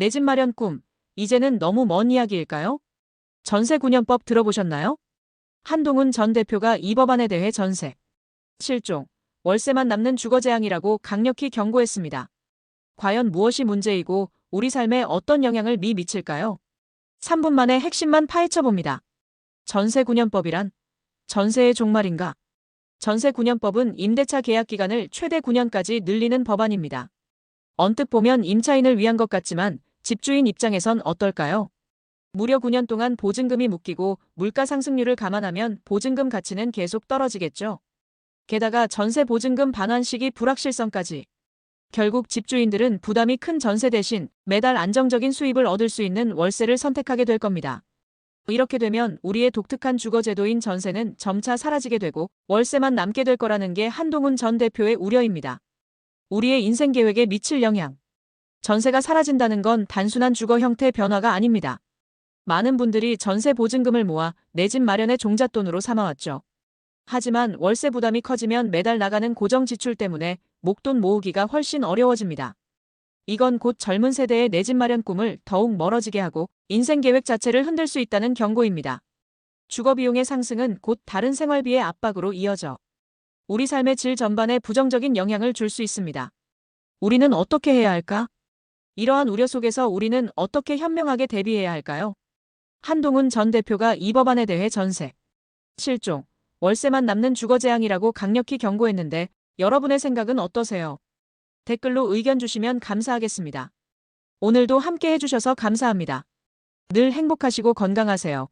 내 집 마련 꿈. 이제는 너무 먼 이야기일까요? 전세 9년법 들어보셨나요? 한동훈 전 대표가 이 법안에 대해 전세, 실종, 월세만 남는 주거재앙이라고 강력히 경고했습니다. 과연 무엇이 문제이고 우리 삶에 어떤 영향을 미 미칠까요? 3분 만에 핵심만 파헤쳐 봅니다. 전세 9년법이란 전세의 종말인가? 전세 9년법은 임대차 계약 기간을 최대 9년까지 늘리는 법안입니다. 언뜻 보면 임차인을 위한 것 같지만 집주인 입장에선 어떨까요? 무려 9년 동안 보증금이 묶이고 물가 상승률을 감안하면 보증금 가치는 계속 떨어지겠죠. 게다가 전세 보증금 반환 시기 불확실성까지. 결국 집주인들은 부담이 큰 전세 대신 매달 안정적인 수입을 얻을 수 있는 월세를 선택하게 될 겁니다. 이렇게 되면 우리의 독특한 주거제도인 전세는 점차 사라지게 되고 월세만 남게 될 거라는 게 한동훈 전 대표의 우려입니다. 우리의 인생 계획에 미칠 영향. 전세가 사라진다는 건 단순한 주거 형태 변화가 아닙니다. 많은 분들이 전세 보증금을 모아 내 집 마련의 종잣돈으로 삼아왔죠. 하지만 월세 부담이 커지면 매달 나가는 고정 지출 때문에 목돈 모으기가 훨씬 어려워집니다. 이건 곧 젊은 세대의 내 집 마련 꿈을 더욱 멀어지게 하고 인생 계획 자체를 흔들 수 있다는 경고입니다. 주거 비용의 상승은 곧 다른 생활비의 압박으로 이어져 우리 삶의 질 전반에 부정적인 영향을 줄 수 있습니다. 우리는 어떻게 해야 할까? 이러한 우려 속에서 우리는 어떻게 현명하게 대비해야 할까요? 한동훈 전 대표가 이 법안에 대해 전세, 실종, 월세만 남는 주거재앙이라고 강력히 경고했는데 여러분의 생각은 어떠세요? 댓글로 의견 주시면 감사하겠습니다. 오늘도 함께 해주셔서 감사합니다. 늘 행복하시고 건강하세요.